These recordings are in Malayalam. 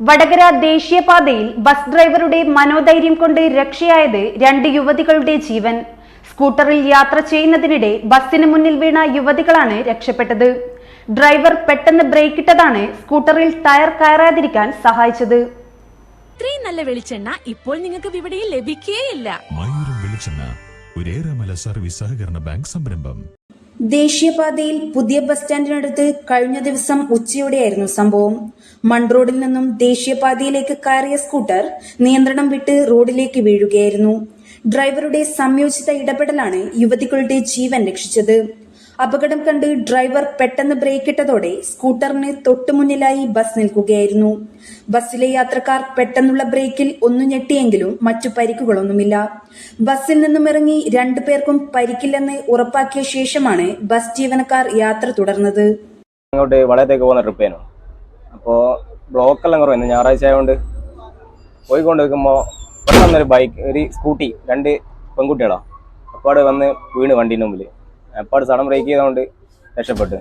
വടകര ദേശീയപാതയിൽ ബസ് ഡ്രൈവറുടെ മനോധൈര്യം കൊണ്ട് രക്ഷയായത് രണ്ട് യുവതികളുടെ ജീവൻ. സ്കൂട്ടറിൽ യാത്ര ചെയ്യുന്നതിനിടെ ബസ്സിന് മുന്നിൽ വീണ യുവതികളാണ് രക്ഷപ്പെട്ടത്. ഡ്രൈവർ പെട്ടെന്ന് ബ്രേക്കിട്ടതാണ് സ്കൂട്ടറിൽ ടയർ കയറാതിരിക്കാൻ സഹായിച്ചത്. ഇത്രയും നല്ല വെളിച്ചെണ്ണ ഇപ്പോൾ നിങ്ങൾക്ക് വിപണിയിൽ ലഭിക്കുകയില്ല മയൂരം വെളിച്ചെണ്ണ ഒരേറെമല സർവീസ് സഹകരണ ബാങ്ക് സംരംഭം. ദേശീയപാതയിൽ പുതിയ ബസ് സ്റ്റാൻഡിനടുത്ത് കഴിഞ്ഞ ദിവസം ഉച്ചയോടെയായിരുന്നു സംഭവം. മൺറോഡിൽ നിന്നും ദേശീയപാതയിലേക്ക് കയറിയ സ്കൂട്ടർ നിയന്ത്രണം വിട്ട് റോഡിലേക്ക് വീഴുകയായിരുന്നു. ഡ്രൈവറുടെ സംയോജിത ഇടപെടലാണ് യുവതികളുടെ ജീവൻ രക്ഷിച്ചത്. അപകടം കണ്ട് ഡ്രൈവർ പെട്ടെന്ന് ബ്രേക്കിട്ടതോടെ സ്കൂട്ടറിന് തൊട്ടുമുന്നിലായി ബസ് നിൽക്കുകയായിരുന്നു. ബസ്സിലെ യാത്രക്കാർ പെട്ടെന്നുള്ള ബ്രേക്കിൽ ഒന്നു ഞെട്ടിയെങ്കിലും മറ്റു പരിക്കുകളൊന്നുമില്ല. ബസ്സിൽ നിന്നും ഇറങ്ങി രണ്ടുപേർക്കും പരിക്കില്ലെന്ന് ഉറപ്പാക്കിയ ശേഷമാണ് ബസ് ജീവനക്കാർ യാത്ര തുടർന്നത്. അങ്ങോട്ട് വളയത്തേക്ക് പോകുന്ന ട്രിപ്പേനു അപ്പോൾ ബ്ലോക്കെല്ലാം കുറവായിരുന്നു ഞായറാഴ്ച ആയതുകൊണ്ട് പോയിക്കൊണ്ട് നിൽക്കുമ്പോൾ പെട്ടെന്നൊരു ബൈക്ക് ഒരു സ്കൂട്ടി രണ്ട് പെൺകുട്ടികളാണ് അപ്പാട് വന്ന് വീണ് വണ്ടീന്റെ മുമ്പിൽ അപ്പാട് സഡൻ ബ്രേക്ക് ചെയ്തുകൊണ്ട് രക്ഷപ്പെട്ടു.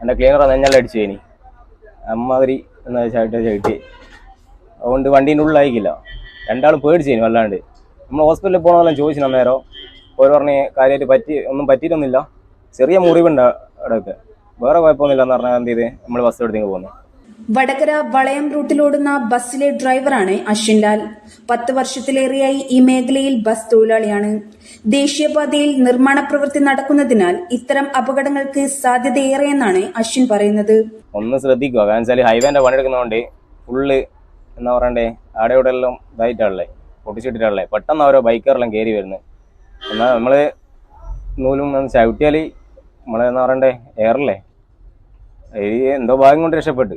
എന്റെ ക്ലീനർ നെഞ്ഞാൽ അടിച്ചു ഇനി. അമ്മാതിരി എന്നാ ചവിട്ടി ചവിട്ടി. അതുകൊണ്ട് വണ്ടീന്റെ ഉള്ളിലായിക്കില്ല. രണ്ടാളും പേടിച്ചേനു വല്ലാണ്ട്. നമ്മൾ ഹോസ്പിറ്റലിൽ പോകണമെന്നെല്ലാം ചോദിച്ചു അന്നേരം. ഓരോ പറഞ്ഞ് കാര്യമായിട്ട് പറ്റി ഒന്നും പറ്റിയിട്ടൊന്നുമില്ല. ചെറിയ മുറിവുണ്ട് അവിടെയൊക്കെ വേറെ കുഴപ്പമൊന്നുമില്ല എന്ന് പറഞ്ഞാൽ എന്ത് ചെയ്ത്? നമ്മൾ ബസ് എടുത്തേക്ക് പോകുന്നു വടകര വളയം റൂട്ടിലോടുന്ന ബസ്സിലെ ഡ്രൈവറാണ് അശ്വിൻലാൽ. പത്ത് വർഷത്തിലേറെയായി ഈ മേഖലയിൽ ബസ് തൊഴിലാളിയാണ്. ദേശീയപാതയിൽ നിർമ്മാണ പ്രവൃത്തി നടക്കുന്നതിനാൽ ഇത്തരം അപകടങ്ങൾക്ക് സാധ്യതയേറെയെന്നാണ് അശ്വിൻ പറയുന്നത്. ഒന്ന് ശ്രദ്ധിക്കുക. ഹൈവേന്റെ പണിയെടുക്കുന്നതുകൊണ്ട് ഫുള്ള് എന്താ പറയണ്ടേ അവിടെ ഇവിടെ എല്ലാം ഇതായിട്ടാണല്ലേ പൊട്ടിച്ചിട്ടിട്ടാണല്ലേ പെട്ടെന്ന് ഓരോ ബൈക്കറെല്ലാം കയറി വരുന്നത് എന്നാൽ നമ്മൾ നൂലും ചവിട്ടിയാൽ നമ്മളെ എന്താ പറയണ്ടേ എയറല്ലേ എന്തോ ഭാഗം കൊണ്ട് രക്ഷപ്പെട്ട്.